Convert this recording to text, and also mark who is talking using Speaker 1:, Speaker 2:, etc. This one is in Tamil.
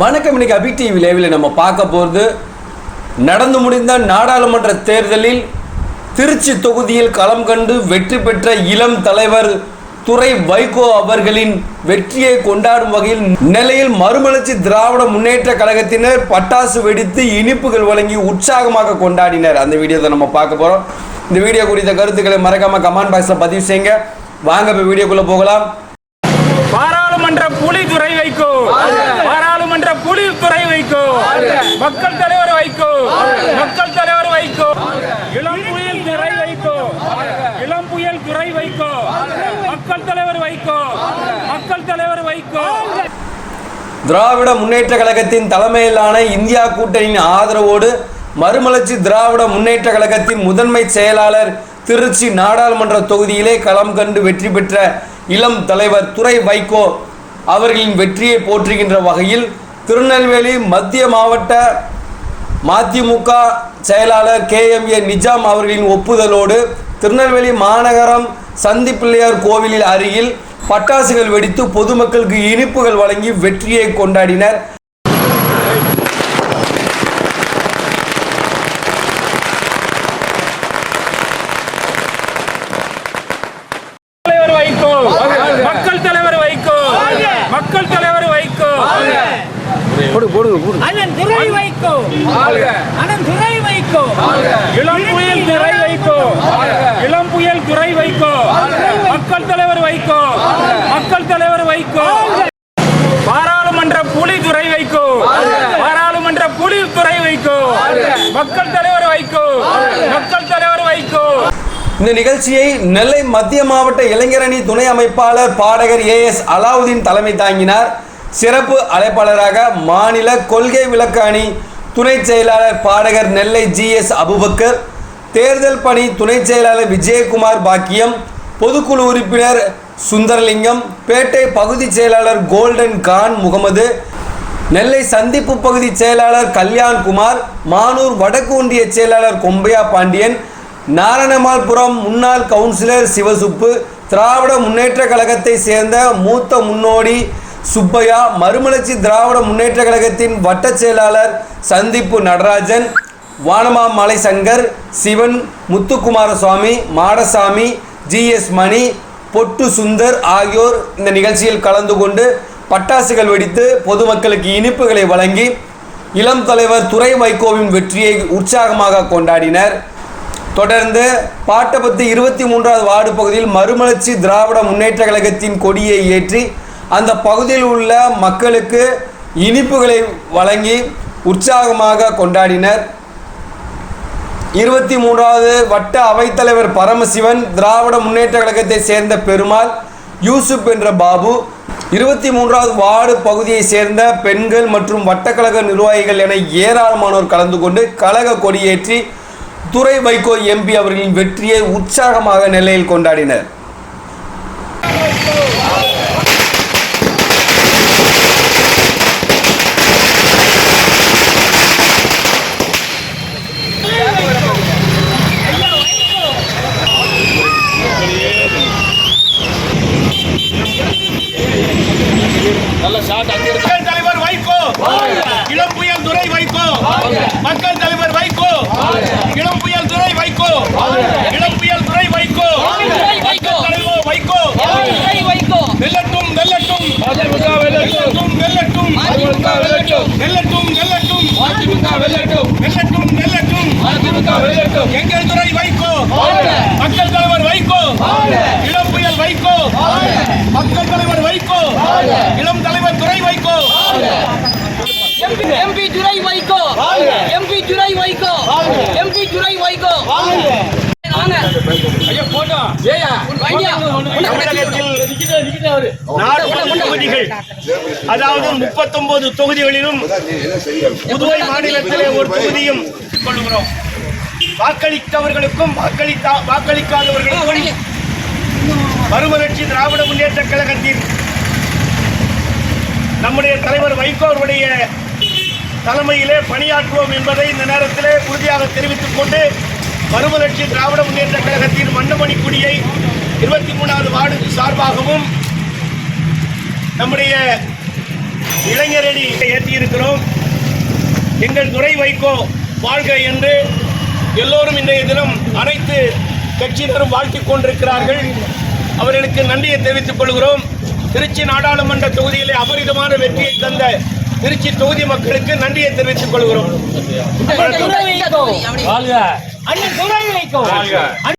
Speaker 1: வணக்கம் இன்னைக்கு அபி டிவி லைவில் நம்ம பார்க்க போகிறது நடந்து முடிந்த நாடாளுமன்ற தேர்தலில் திருச்சி தொகுதியில் களம் கண்டு வெற்றி பெற்ற இளம் தலைவர் துறை வைகோ அவர்களின் வெற்றியை கொண்டாடும் வகையில் நெல்லையில் மறுமலர்ச்சி திராவிட முன்னேற்ற கழகத்தினர் பட்டாசு வெடித்து இனிப்புகள் வழங்கி உற்சாகமாக கொண்டாடினர். அந்த வீடியோ தான் நம்ம பார்க்க போகிறோம் இந்த வீடியோ குறித்த கருத்துக்களை மறக்காம கமெண்ட் பாக்ஸில் பதிவு செய்யுங்க. வாங்க இப்போ வீடியோக்குள்ளே போகலாம்.
Speaker 2: பாராளுமன்ற புலி துறை தொழில்துறை பாராளுமன்ற வைக்கோ மக்கள் தலைவர் வைக்கோ மக்கள் தலைவர் வைக்கோ இளம் புயல் துறை வைக்கோ இளம் புயல் துறை வைக்கோ மக்கள் தலைவர் வைக்கோ மக்கள் தலைவர் வைக்கோ
Speaker 1: திராவிட முன்னேற்ற கழகத்தின் தலைமையிலான இந்தியா கூட்டணியின் ஆதரவோடு மறுமலர்ச்சி திராவிட முன்னேற்ற கழகத்தின் முதன்மை செயலாளர் திருச்சி நாடாளுமன்ற தொகுதியிலே களம் கண்டு வெற்றி பெற்ற இளம் தலைவர் துரை வைகோ அவர்களின் வெற்றியை போற்றுகின்ற வகையில் திருநெல்வேலி மத்திய மாவட்ட மதிமுக செயலாளர் கே எம் ஏ நிஜாம் அவர்களின் ஒப்புதலோடு திருநெல்வேலி மாநகரம் சந்தி பிள்ளையார் கோவிலில் அருகில் பட்டாசுகள் வெடித்து பொதுமக்களுக்கு இனிப்புகள் வழங்கி வெற்றியை கொண்டாடினர்
Speaker 2: தலைவர் வைக்கோ மக்கள் தலைவர் வைக்கோ மக்கள் தலைவர் வைக்கோ
Speaker 3: அண்ணன் துறை வைக்கோ. அண்ணன் துறை வைக்கோ.
Speaker 2: இளம் புயல் துறை வைக்கோ. இளம் புயல் துறை வைக்கோ. மக்கள் தலைவர் வைக்கோ. மக்கள் தலைவர் வைக்கோ. பாராளுமன்ற புலி துறை வைக்கோ. பாராளுமன்ற புலி துறை வைக்கோ. மக்கள் தலைவர் வைக்கோ. மக்கள் தலைவர் வைக்கோ.
Speaker 1: இந்த நிகழ்ச்சியை நெல்லை மத்திய மாவட்ட இளைஞரணி துணை அமைப்பாளர் பாடகர் ஏ எஸ் அலாவுதீன் தலைமை தாங்கினார். சிறப்பு அழைப்பாளராக மாநில கொள்கை விளக்க அணி துணை செயலாளர் பாடகர் நெல்லை ஜி எஸ் அபுபக்கர் தேர்தல் பணி துணை செயலாளர் விஜயகுமார் பாக்கியம் பொதுக்குழு உறுப்பினர் சுந்தரலிங்கம் பேட்டை பகுதி செயலாளர் கோல்டன் கான் முகமது நெல்லை சந்திப்பு பகுதி செயலாளர் கல்யாண்குமார் மானூர் வடக்கு ஒன்றிய செயலாளர் கொம்பையா பாண்டியன் நாராயணமால்புரம் முன்னாள் கவுன்சிலர் சிவசுப்பு திராவிட முன்னேற்ற கழகத்தை சேர்ந்த மூத்த முன்னோடி சுப்பையா மறுமலர்ச்சி திராவிட முன்னேற்ற கழகத்தின் வட்ட செயலாளர் சந்திப்பு நடராஜன் வானமாமலை சங்கர் சிவன் முத்துக்குமாரசுவாமி மாடசாமி ஜிஎஸ் மணி பொட்டு சுந்தர் ஆகியோர் இந்த நிகழ்ச்சியில் கலந்து கொண்டு பட்டாசுகள் வெடித்து பொதுமக்களுக்கு இனிப்புகளை வழங்கி இளம் தலைவர் துறை வைகோவின் வெற்றியை உற்சாகமாக கொண்டாடினர். தொடர்ந்து பாட்டபத்து இருபத்தி மூன்றாவது வார்டு பகுதியில் மறுமலர்ச்சி திராவிட முன்னேற்ற கழகத்தின் கொடியை ஏற்றி அந்த பகுதியில் உள்ள மக்களுக்கு இனிப்புகளை வழங்கி உற்சாகமாக கொண்டாடினர். இருபத்தி மூன்றாவது வட்ட அவைத்தலைவர் பரமசிவன் திராவிட முன்னேற்ற கழகத்தை சேர்ந்த பெருமாள் யூசுப் என்ற பாபு இருபத்தி மூன்றாவது வார்டு பகுதியை சேர்ந்த பெண்கள் மற்றும் வட்டக்கழக நிர்வாகிகள் என ஏராளமானோர் கலந்து கொண்டு கழக கொடியேற்றி துறை வைகோ எம்பி அவர்களின் வெற்றியை உற்சாகமாக நிலையில் கொண்டாடினர்.
Speaker 4: மக்கள் தலைவர் வைகோ. இளம் புயல் துறை வைகோ. மக்கள் தலைவர் வைகோ. இளம் புயல் துறை வைகோ. இளம் புயல் துறை வைகோ. மக்கள் தலைவர் வைகோ. வெல்லட்டும் வெல்லட்டும். வெல்லட்டும். வெல்லட்டும் வெல்லட்டும். வெல்லட்டும். வெல்லட்டும் வெல்லட்டும். எங்கள் துறை வைகோ. மக்கள் தலைவர் வைகோ. வைகோ மக்கள் தலைவர் வைகோ. இளம் தலைவர் Durai Vaiko.
Speaker 3: MP Durai Vaiko. MP Durai Vaiko. MP Durai Vaiko.
Speaker 4: அதாவது முப்பத்தொன்பது தொகுதிகளிலும் புதுவை மாநிலத்திலே ஒரு தொகுதியும் வாக்களித்தவர்களுக்கும் வாக்களித்தா வாக்களிக்காதவர்களுக்கும் மறுமலர்ச்சி திராவிட முன்னேற்ற கழகத்தின் நம்முடைய தலைவர் வைகோ அவருடைய தலைமையிலே பணியாற்றுவோம் என்பதை இந்த நேரத்திலே உறுதியாக தெரிவித்துக் கொண்டு மறுமலர்ச்சி திராவிட முன்னேற்ற கழகத்தின் மன்னமணி குடியை இருபத்தி மூணாவது வார்டு சார்பாகவும் நம்முடைய இளைஞரணி ஏற்றியிருக்கிறோம். எங்கள் துறை வைகோ வாழ்க என்று எல்லோரும் இன்றைய தினம் அனைத்து கட்சியினரும் வாழ்த்திக் கொண்டிருக்கிறார்கள். அவர்களுக்கு நன்றியை தெரிவித்துக் கொள்கிறோம். திருச்சி நாடாளுமன்ற தொகுதியிலே அபரிதமான வெற்றியை தந்த திருச்சி தொகுதி மக்களுக்கு நன்றியை தெரிவித்துக் கொள்கிறோம்.